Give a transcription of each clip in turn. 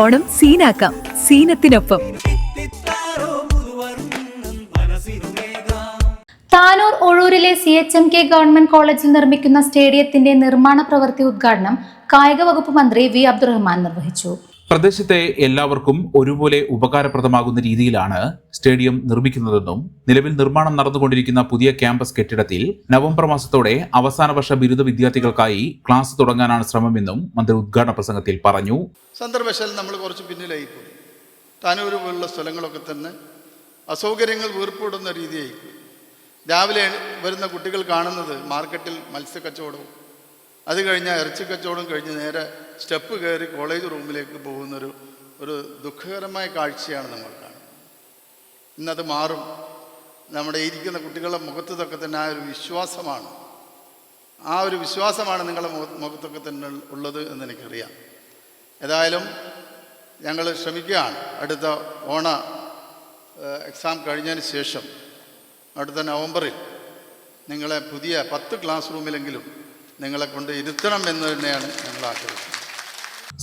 ഓണം സീനാക്കാം. സീനത്തിനൊപ്പം. Tanur ഒഴൂരിലെ C H M K government കോളേജിൽ നിർമ്മിക്കുന്ന സ്റ്റേഡിയത്തിന്റെ നിർമ്മാണ പ്രവൃത്തി ഉദ്ഘാടനം കായിക വകുപ്പ് മന്ത്രി വി അബ്ദുറഹ്മാൻ നിർവഹിച്ചു. പ്രദേശത്തെ എല്ലാവർക്കും ഒരുപോലെ ഉപകാരപ്രദമാകുന്ന രീതിയിലാണ് സ്റ്റേഡിയം നിർമ്മിക്കുന്നതെന്നും നിലവിൽ നിർമ്മാണം നടന്നുകൊണ്ടിരിക്കുന്ന പുതിയ ക്യാമ്പസ് കെട്ടിടത്തിൽ നവംബർ മാസത്തോടെ അവസാന വർഷ ബിരുദ വിദ്യാർത്ഥികൾക്കായി ക്ലാസ് തുടങ്ങാനാണ് ശ്രമമെന്നും മന്ത്രി ഉദ്ഘാടന പ്രസംഗത്തിൽ പറഞ്ഞു. സന്ദർഭശാൽ നമ്മൾ കുറച്ച് പിന്നിലായി താനൂർ പോലുള്ള സ്ഥലങ്ങളൊക്കെ തന്നെ അസൗകര്യങ്ങൾ വീർപ്പിടുന്ന രീതിയായി രാവിലെ വരുന്ന കുട്ടികൾ കാണുന്നത് മാർക്കറ്റിൽ മത്സ്യക്കച്ചവടവും അത് കഴിഞ്ഞാൽ ഇറച്ചി കച്ചവടം കഴിഞ്ഞ് നേരെ സ്റ്റെപ്പ് കയറി കോളേജ് റൂമിലേക്ക് പോകുന്നൊരു ഒരു ദുഃഖകരമായ കാഴ്ചയാണ് നമ്മൾ കാണുന്നത്. ഇന്നത് മാറും. നമ്മുടെ ഇരിക്കുന്ന കുട്ടികളുടെ മുഖത്തൊക്കെ തന്നെ ആ ഒരു വിശ്വാസമാണ്. ആ ഒരു വിശ്വാസമാണ് നിങ്ങളുടെ മുഖ- മുഖത്തൊക്കെ തന്നെ ഉള്ളത് എന്ന് എനിക്കറിയാം. ഏതായാലും ഞങ്ങൾ ശ്രമിക്കുകയാണ്. അടുത്ത ഓണ എക്സാം കഴിഞ്ഞതിന് ശേഷം അടുത്ത നവംബറിൽ നിങ്ങളെ പുതിയ പത്ത് ക്ലാസ് റൂമിലെങ്കിലും നിങ്ങളെ കൊണ്ട് ഇരുത്തണം എന്ന് തന്നെയാണ് ഞങ്ങൾ ആഗ്രഹിക്കുന്നത്.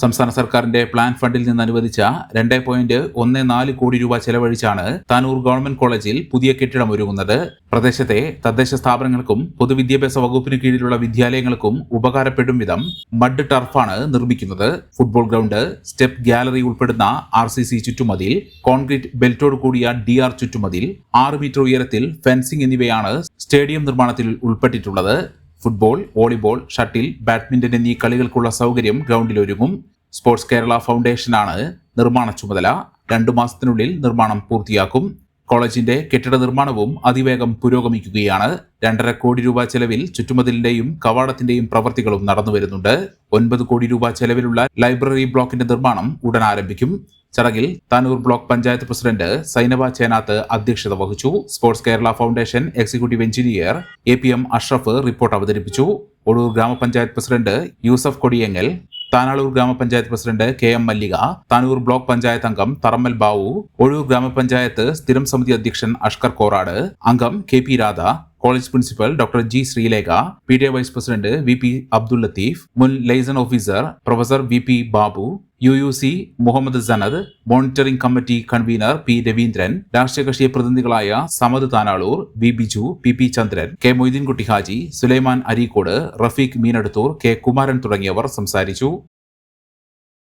സംസ്ഥാന സർക്കാരിന്റെ പ്ലാൻ ഫണ്ടിൽ നിന്ന് അനുവദിച്ച രണ്ട് പോയിന്റ് ഒന്ന് നാല് കോടി രൂപ ചെലവഴിച്ചാണ് താനൂർ ഗവൺമെന്റ് കോളേജിൽ പുതിയ കെട്ടിടം ഒരുങ്ങുന്നത്. പ്രദേശത്തെ തദ്ദേശ സ്ഥാപനങ്ങൾക്കും പൊതുവിദ്യാഭ്യാസ വകുപ്പിന് കീഴിലുള്ള വിദ്യാലയങ്ങൾക്കും ഉപകാരപ്പെടും വിധം മഡ് ടർഫാണ് നിർമ്മിക്കുന്നത്. ഫുട്ബോൾ ഗ്രൗണ്ട് സ്റ്റെപ്പ് ഗാലറി ഉൾപ്പെടുന്ന ആർ സി സി ചുറ്റുമതിൽ കോൺക്രീറ്റ് ബെൽറ്റോട് കൂടിയ ഡി ആർ ചുറ്റുമതിൽ ആറ് മീറ്റർ ഉയരത്തിൽ ഫെൻസിംഗ് എന്നിവയാണ് സ്റ്റേഡിയം നിർമ്മാണത്തിൽ ഉൾപ്പെട്ടിട്ടുള്ളത്. ഫുട്ബോൾ വോളിബോൾ ഷട്ടിൽ ബാഡ്മിന്റൺ എന്നീ കളികൾക്കുള്ള സൗകര്യം ഗ്രൗണ്ടിൽ ഒരുങ്ങും സ്പോർട്സ് കേരള ഫൗണ്ടേഷനാണ് നിർമ്മാണ ചുമതല. രണ്ടു മാസത്തിനുള്ളിൽ നിർമ്മാണം പൂർത്തിയാക്കും. കോളേജിന്റെ കെട്ടിട നിർമ്മാണവും അതിവേഗം പുരോഗമിക്കുകയാണ്. രണ്ടര കോടി രൂപ ചെലവിൽ ചുറ്റുമതിലിന്റെയും കവാടത്തിന്റെയും പ്രവർത്തികളും നടന്നുവരുന്നുണ്ട് ഒൻപത് കോടി രൂപ ചെലവിലുള്ള ലൈബ്രറി ബ്ലോക്കിന്റെ നിർമ്മാണം ഉടൻ ആരംഭിക്കും. ചടങ്ങിൽ താനൂർ ബ്ലോക്ക് പഞ്ചായത്ത് പ്രസിഡന്റ് സൈനബ ചേനാത്ത് അധ്യക്ഷത വഹിച്ചു. Sports Kerala foundation executive engineer A P M Ashraf report അവതരിപ്പിച്ചു. ഒടൂർ ഗ്രാമപഞ്ചായത്ത് പ്രസിഡന്റ് യൂസഫ് കൊടിയങ്ങൽ താനാളൂർ ഗ്രാമപഞ്ചായത്ത് president K M Mallika Tanur block panchayat അംഗം തറമ്മൽ ബാവു ഒഴൂർ ഗ്രാമപഞ്ചായത്ത് സ്ഥിരം സമിതി അധ്യക്ഷൻ അഷ്കർ കോറാട് അംഗം K P Radha college principal doctor G Sreelekha P D vice president V P Abdul Latheef മുൻ liaison officer professor V P Babu U U C Muhammad Sanad monitoring committee convener P Raveendran രാഷ്ട്രീയ കക്ഷി പ്രതിനിധികളായ Samad Tanalur B Biju P P Chandran K Moideenkutty Haji Sulaiman Areekode Rafeeq Meenadathur K Kumaran തുടങ്ങിയവർ സംസാരിച്ചു.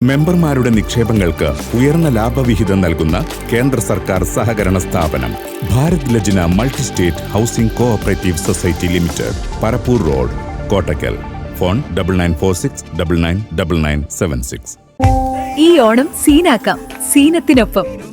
മെമ്പർമാരുടെ നിക്ഷേപങ്ങൾക്ക് ഉയർന്ന ലാഭവിഹിതം നൽകുന്ന കേന്ദ്ര സർക്കാർ സഹകരണ സ്ഥാപനം Bharat Lajna multi state housing cooperative society limited Parappur road Kottakkal. Phone double nine four six double nine double nine seven six. ഈ ഓണം സീനാക്കാം. സീനത്തിനൊപ്പം.